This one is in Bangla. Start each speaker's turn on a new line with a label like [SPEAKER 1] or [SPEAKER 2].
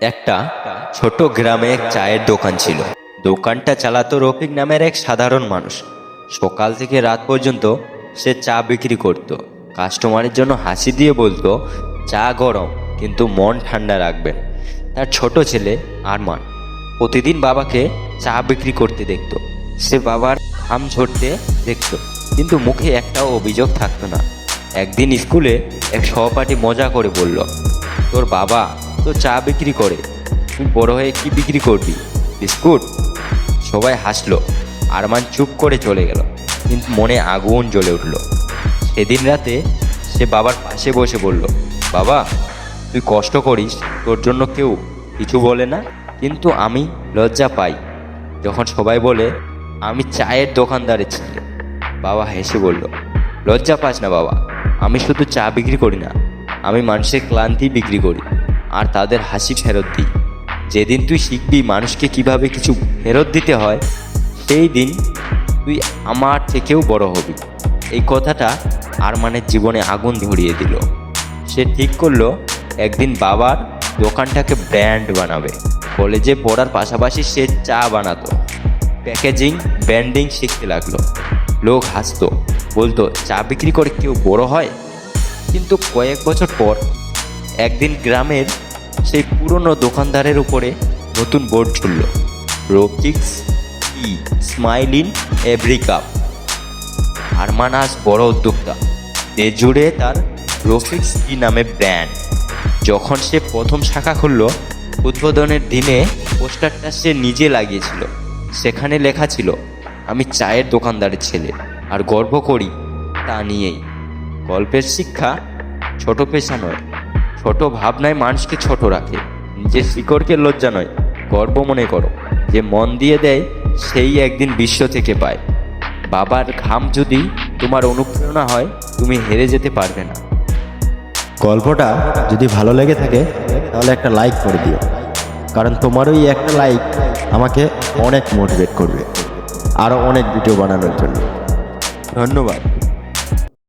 [SPEAKER 1] একটা ছোট গ্রামে এক চায়ের দোকান ছিল। দোকানটা চালাতো রফিক নামের এক সাধারণ মানুষ। সকাল থেকে রাত পর্যন্ত সে চা বিক্রি করত। কাস্টমারের জন্য হাসি দিয়ে বলতো, চা গরম, কিন্তু মন ঠান্ডা রাখবেন তার ছোট ছেলে আরমান প্রতিদিন বাবাকে চা বিক্রি করতে দেখতো। সে বাবার ঘাম ঝরতে দেখতো, কিন্তু মুখে একটাও অভিযোগ থাকতো না। একদিন স্কুলে এক সহপাঠী মজা করে বলল, তোর বাবা তো চা বিক্রি করে। তুই বড় হয়ে কি বিক্রি করবি? বিস্কুট? সবাই হাসলো। আরমান চুপ করে চলে গেল, কিন্তু মনে আগুন জ্বলে উঠল। সেদিন রাতে সে বাবার পাশে বসে বলল, বাবা, তুই কষ্ট করিস, তোর জন্য কেউ কিছু বলে না, কিন্তু আমি লজ্জা পাই। যখন সবাই বলে, আমি চায়ের দোকানদারের ছেলে বাবা হেসে বলল, লজ্জা পাস না বাবা, আমি শুধু চা বিক্রি করি না, আমি মানুষের ক্লান্তি বিক্রি করি। আর তাদের হাসি ফেরত দিই। যেদিন তুই শিখবি মানুষকে কীভাবে কিছু ফেরত দিতে হয়, সেই দিন তুই আমার থেকেও বড় হবি। এই কথাটা আরমানের জীবনে আগুন ধরিয়ে দিল। সে ঠিক করল, একদিন বাবার দোকানটাকে ব্র্যান্ড বানাবে। কলেজে পড়ার পাশাপাশি সে চা বানাতো। প্যাকেজিং, ব্র্যান্ডিং শিখতে লাগল। লোক হাসতো, বলতো, চা বিক্রি করে কেউ বড় হয়? কিন্তু কয়েক বছর পর একদিন গ্রামের সেই পুরনো দোকানদারের উপরে নতুন বোর্ড ঝুলল। রোকিক্স ই smile in every cup. Arman আজ বড় উদ্যোক্তা। এ জুড়ে তার রফিক্স ই নামে ব্র্যান্ড। যখন সে প্রথম শাখা খুলল, উদ্বোধনের দিনে পোস্টারটা সে নিজে লাগিয়েছিল। সেখানে লেখা ছিল, আমি চায়ের দোকানদারের ছেলে আর গর্ব করি তা নিয়েই। গল্পের শিক্ষা ছোট পেশা নয় ছোট ভাবনায় মানুষকে ছোট রাখে। নিজের শিকড়কে লজ্জা নয়, গর্ব মনে করো। যে মন দিয়ে দেয়, সেই একদিন বিশ্ব থেকে পায়। বাবার ঘাম যদি তোমার অনুপ্রেরণা হয়, তুমি হেরে যেতে পারবে না।
[SPEAKER 2] গল্পটা যদি ভালো লেগে থাকে, তাহলে একটা লাইক করে দিও। কারণ তোমার ওই একটা লাইক আমাকে অনেক মোটিভেট করবে। আরও অনেক ভিডিও বানানোর জন্য।
[SPEAKER 1] ধন্যবাদ।